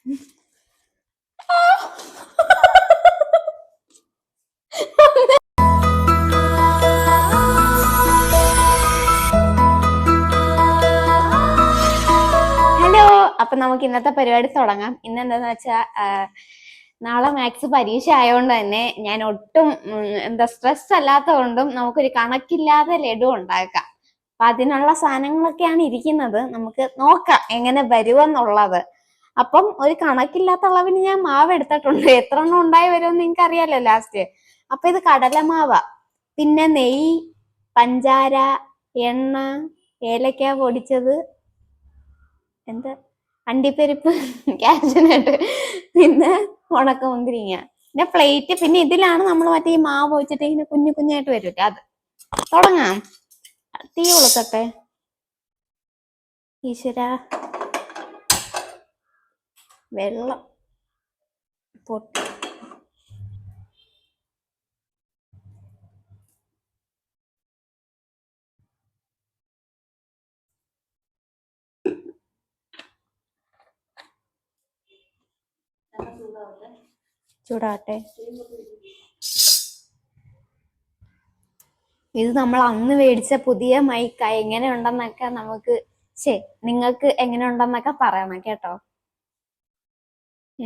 Hello അപ്പൊ നമുക്ക് ഇന്നത്തെ പരിപാടി തുടങ്ങാം. ഇന്ന് എന്താന്ന് വെച്ചാ നാളെ മാത്സ് പരീക്ഷ ആയതുകൊണ്ട് തന്നെ ഞാൻ ഒട്ടും എന്താ സ്ട്രെസ് അല്ലാത്തതുകൊണ്ടും നമുക്കൊരു കണക്കില്ലാതെ ലഡു ഉണ്ടാക്കാം. അപ്പൊ അതിനുള്ള സാധനങ്ങളൊക്കെയാണ് ഇരിക്കുന്നത്. നമുക്ക് നോക്കാം എങ്ങനെ വരുമെന്നുള്ളത്. അപ്പം ഒരു കണക്കില്ലാത്ത അളവിന് ഞാൻ മാവ് എടുത്തിട്ടുണ്ട്. എത്ര എണ്ണം ഉണ്ടായി വരുമെന്ന് നിങ്ങൾക്ക് അറിയാലോ ലാസ്റ്റ് അപ്പൊ ഇത് കടലമാവ. പിന്നെ നെയ്യ് പഞ്ചാര എണ്ണ ഏലക്ക പൊടിച്ചത് എന്താ? അണ്ടിപ്പരിപ്പ് ക്യാഷനായിട്ട് പിന്നെ ഉണക്കമുന്തിരിങ്ങ. പിന്നെ പ്ലേറ്റ് പിന്നെ ഇതിലാണ് നമ്മൾ മറ്റേ ഈ മാവ് വെച്ചിട്ട് ഇങ്ങനെ കുഞ്ഞു കുഞ്ഞായിട്ട് വരില്ലേ അത് തുടങ്ങാം. തീ കൊളുക്കട്ടെ ഈശ്വര. വെള്ളം പൊട്ടി. ചൂടാട്ടെ ഇത് നമ്മൾ അന്ന് മേടിച്ച പുതിയ മൈക്ക എങ്ങനെ ഉണ്ടെന്നൊക്കെ നമുക്ക് ശേ നിങ്ങൾക്ക് എങ്ങനെ ഉണ്ടെന്നൊക്കെ പറയണം കേട്ടോ.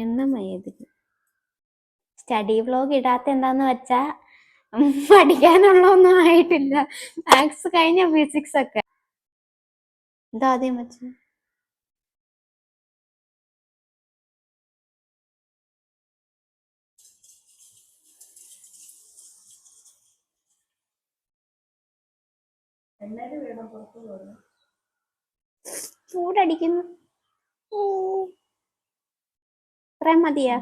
എണ്ണമയതിൽ സ്റ്റഡി വ്ലോഗ് ഇടാത്ത എന്താന്ന് വെച്ചാ പഠിക്കാനുള്ള ഒന്നും ആയിട്ടില്ല. മാത്സ് കഴിഞ്ഞ ഫിസിക്സ് ഒക്കെ. എന്താ ആദ്യം വെച്ച? ചൂടടിക്കുന്നു. ഓ. ഇത്രയും മതിയാ.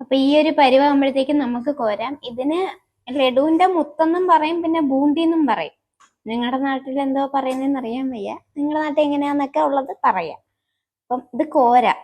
അപ്പൊ ഈ ഒരു പരിവാകുമ്പോഴത്തേക്കും നമുക്ക് കോരാം. ഇതിന് ലഡുവിന്റെ മുത്തെന്നും പറയും പിന്നെ ബൂണ്ടി എന്നും പറയും. നിങ്ങളുടെ നാട്ടിൽ എന്തോ പറയുന്നതെന്ന് അറിയാൻ വയ്യ. നിങ്ങളുടെ നാട്ടിൽ എങ്ങനെയാന്നൊക്കെ ഉള്ളത് പറയാം. അപ്പം ഇത് കോരാം.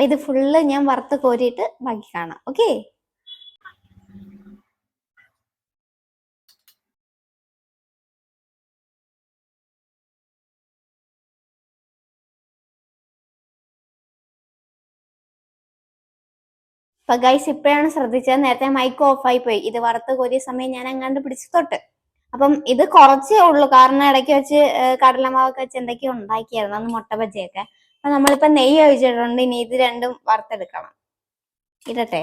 അപ്പൊ ഇത് ഫുള്ള് ഞാൻ വറുത്ത് കോരിയിട്ട് ബാക്കി കാണാം. ഓക്കെ അപ്പൊ ഗൈസ് ഇപ്പോഴാണ് ശ്രദ്ധിച്ചത്. നേരത്തെ മൈക്ക് ഓഫ് ആയി പോയി. ഇത് വറുത്ത് കോരിയ സമയം ഞാൻ അങ്ങാണ്ട് പിടിച്ച് തൊട്ട്. അപ്പം ഇത് കുറച്ചേ ഉള്ളൂ. കാരണം ഇടയ്ക്ക് വെച്ച് കടലമാവൊക്കെ വെച്ച് എന്തൊക്കെയോ ഉണ്ടാക്കിയായിരുന്നു. അന്ന് മുട്ട ബജ്ജിയൊക്കെ. അപ്പൊ നമ്മളിപ്പോ നെയ്യ് ഒഴിച്ചിട്ടുണ്ട്. ഇനി ഇത് രണ്ടും വറുത്തെടുക്കണം. ഇടട്ടെ.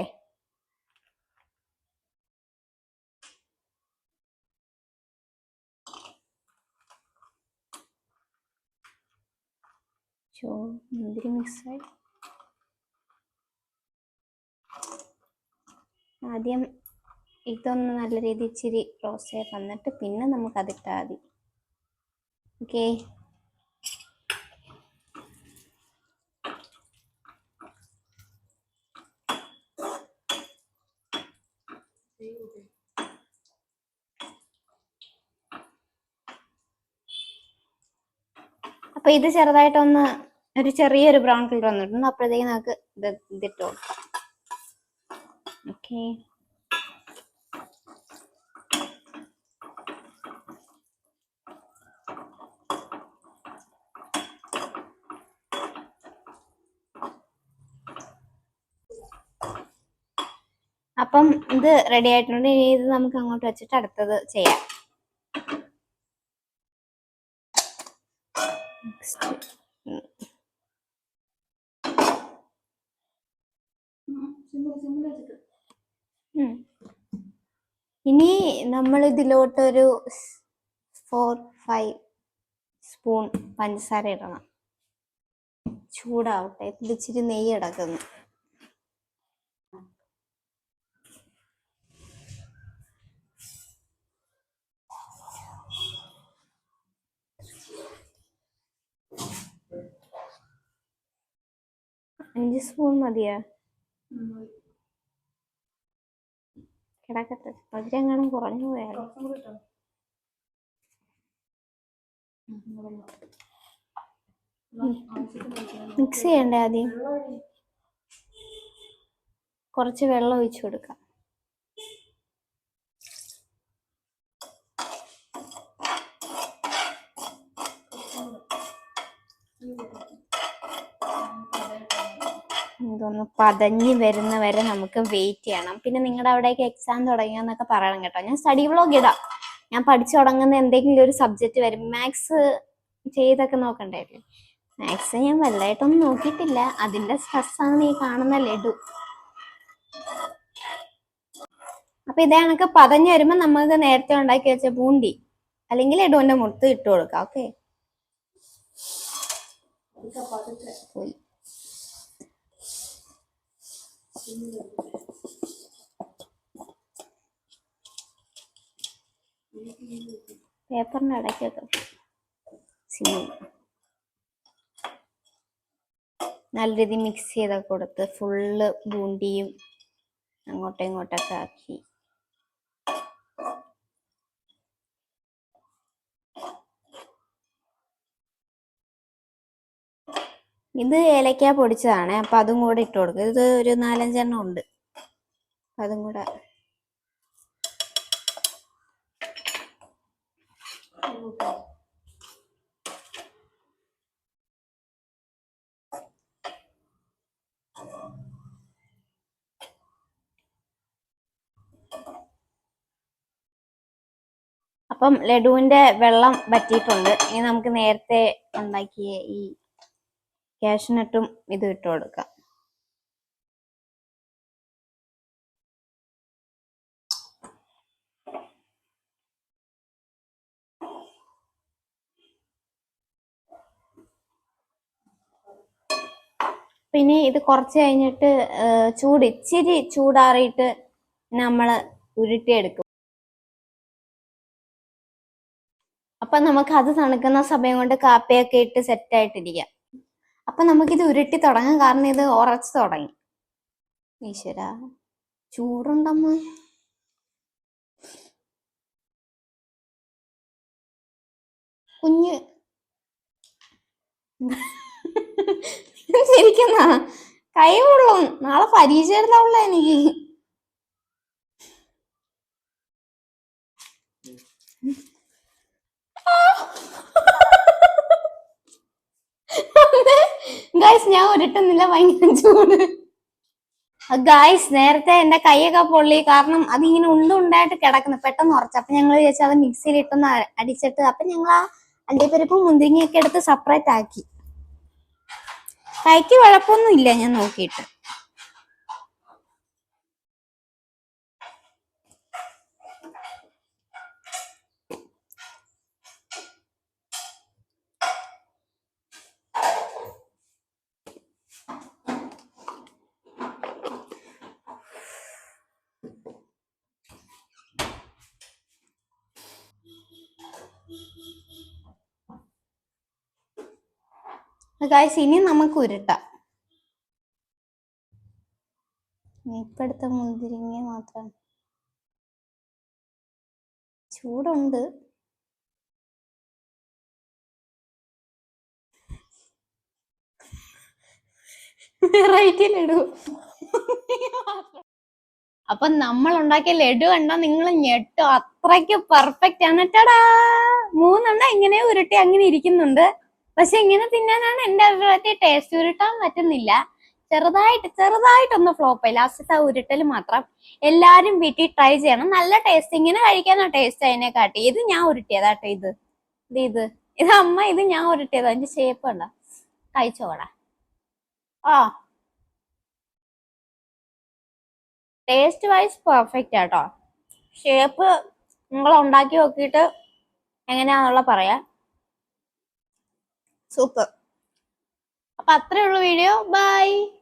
ആദ്യം ഇതൊന്ന് നല്ല രീതിയിൽ ഇച്ചിരി റോസ്റ്റ് ചെയ്ത് തന്നിട്ട് പിന്നെ നമുക്ക് അതിട്ടാൽ മതി. ഓക്കെ അപ്പൊ ഇത് ചെറുതായിട്ടൊന്ന് ഒരു ചെറിയൊരു ബ്രൗൺ കളർ വന്നിട്ടുണ്ട്. അപ്പോഴത്തേക്ക് നമുക്ക് ഇത് ഇതിട്ട് കൊടുക്കാം. ഓക്കെ അപ്പം ഇത് റെഡി ആയിട്ടുണ്ട്. ഇനി ഇത് നമുക്ക് അങ്ങോട്ട് വെച്ചിട്ട് അടുത്തത് ചെയ്യാം. ഇനി നമ്മൾ ഇതിലോട്ടൊരു ഫോർ ഫൈവ് സ്പൂൺ പഞ്ചസാര ഇടണം. ചൂടാവട്ടെ. ഇതിച്ചിരി നെയ്യ് ഇടക്കുന്നു. അഞ്ച് സ്പൂൺ മതിയാ? കിടക്കട്ടെ. മധുരങ്ങാനും കുറഞ്ഞു പോയാലോ? മിക്സ് ചെയ്യണ്ടേ ആദ്യം? കുറച്ച് വെള്ളം ഒഴിച്ചു കൊടുക്കാം. ഇതൊന്ന് പതഞ്ഞ് വരുന്ന വരെ നമുക്ക് വെയിറ്റ് ചെയ്യണം. പിന്നെ നിങ്ങളുടെ അവിടേക്ക് എക്സാം തുടങ്ങിയെന്നൊക്കെ പറയണം കേട്ടോ. ഞാൻ സ്റ്റഡി വ്ളോഗ് ഇടാം. ഞാൻ പഠിച്ചു തുടങ്ങുന്ന എന്തെങ്കിലും ഒരു സബ്ജക്റ്റ് വരും. മാത്സ് ചെയ്തൊക്കെ നോക്കണ്ടായിരുന്നു മാത്സ് ഞാൻ വലുതായിട്ടൊന്നും നോക്കിയിട്ടില്ല. അതിന്റെ സ്ട്രെസ്സാണ് നീ കാണുന്ന ലഡു. അപ്പൊ ഇതേ കണക്ക് പതഞ്ഞു വരുമ്പോ നമുക്ക് നേരത്തെ ഉണ്ടാക്കി വെച്ച പൂണ്ടി അല്ലെങ്കിൽ ലഡുവിന്റെ മുത്ത് ഇട്ട് കൊടുക്കാം. ഓക്കെ പോയി. പേപ്പറിന്റെ ഇടയ്ക്കൊക്കെ നല്ല രീതിയിൽ മിക്സ് ചെയ്തൊക്കെ കൊടുത്ത് ഫുള്ള് ബൂണ്ടിയും അങ്ങോട്ടും ഇങ്ങോട്ടൊക്കെ ആക്കി. ഇത് ഏലക്ക പൊടിച്ചതാണ്. അപ്പൊ അതും കൂടെ ഇട്ട് കൊടുക്കുക ഇത് ഒരു നാലഞ്ചെണ്ണം ഉണ്ട്. അതും കൂടെ അപ്പം ലഡുവിന്റെ വെള്ളം വറ്റിയിട്ടുണ്ട്. ഇനി നമുക്ക് നേരത്തെ ഉണ്ടാക്കിയ ഈ കാഷ്നട്ടും ഇത് ഇട്ട് കൊടുക്കാം. പിന്നെ ഇത് കുറച്ച് കഴിഞ്ഞിട്ട് ചൂട് ഇച്ചിരി ചൂടാറിയിട്ട് നമ്മൾ ഉരുട്ടിയെടുക്കും. അപ്പൊ നമുക്ക് അത് തണുക്കുന്ന സമയം കൊണ്ട് കാപ്പിയൊക്കെ ഇട്ട് സെറ്റ് ആയിട്ടിരിക്കാം. അപ്പൊ നമുക്കിത് ഉരുട്ടി തുടങ്ങാം കാരണം ഇത് ഉറച്ചു തുടങ്ങി. ഈശ്വര ചൂടുണ്ടമ്മ. കുഞ്ഞ്. ചിരിക്കുന്ന. കൈ നാളെ പരീക്ഷ എനിക്ക്. ഗായ്സ് ഞാൻ ഉരുട്ടുന്നില്ല ഭയങ്കര ചൂട്. ഗായ്സ് നേരത്തെ എന്റെ കൈയൊക്കെ പൊള്ളി കാരണം അതിങ്ങനെ ഉണ്ടുണ്ടായിട്ട് കിടക്കുന്നു. പെട്ടെന്ന് ഉറച്ചു. അപ്പൊ ഞങ്ങൾ വിചാരിച്ചു അത് മിക്സിയിൽ ഇട്ടൊന്ന് അടിച്ചിട്ട് അപ്പൊ ഞങ്ങൾ ആ അണ്ടിപ്പരിപ്പും മുന്തിരിങ്ങയൊക്കെ എടുത്ത് സെപ്പറേറ്റ് ആക്കി. കൈക്ക് കുഴപ്പമൊന്നും ഇല്ല ഞാൻ നോക്കിയിട്ട്. ഗായ്സ് ഇനി നമുക്ക് ഉരുട്ടാം. ഇപ്പടുത്ത മുന്തിരിങ്ങ മാത്രം. ചൂടുണ്ട്. വെറൈറ്റി ലഡു അപ്പൊ നമ്മൾ ഉണ്ടാക്കിയ ലഡു കണ്ടാ? നിങ്ങൾ ഞെട്ടോ. അത്രയ്ക്ക് പെർഫെക്റ്റ് ആണ്. ടടാ! മൂന്നെണ്ണം ഇങ്ങനെ ഉരുട്ടി അങ്ങനെ ഇരിക്കുന്നുണ്ട്. പക്ഷെ ഇങ്ങനെ തിന്നാനാണ് എന്റെ അഭിപ്രായത്തിൽ ടേസ്റ്റ് ഉരുട്ടാൻ പറ്റുന്നില്ല. ചെറുതായിട്ട് ചെറുതായിട്ടൊന്ന് ഫ്ലോപ്പ് ആയി. ലാസ്റ്റത്തെ ആ ഉരുട്ടൽ മാത്രം എല്ലാരും വീട്ടിൽ ട്രൈ ചെയ്യണം. നല്ല ടേസ്റ്റ് ഇങ്ങനെ കഴിക്കാനോ ടേസ്റ്റ് അതിനെ കാട്ടി ഇത് ഞാൻ ഉരുട്ടിയതാട്ടോ ഇത്. ഇത് ഇത്. ഇത് അമ്മ ഇത് ഞാൻ ഉരുട്ടിയതാ. അതിന്റെ ഷേപ്പ് ഉണ്ടോ കഴിച്ചോടാ ആ. ടേസ്റ്റ് വൈസ് പെർഫെക്റ്റ് ആട്ടോ ഷേപ്പ് നിങ്ങൾ ഉണ്ടാക്കി നോക്കിയിട്ട് എങ്ങനെയാന്നുള്ള പറയാ. സൂപ്പർ. അപ്പൊ അത്രേ ഉള്ളൂ വീഡിയോ. ബൈ.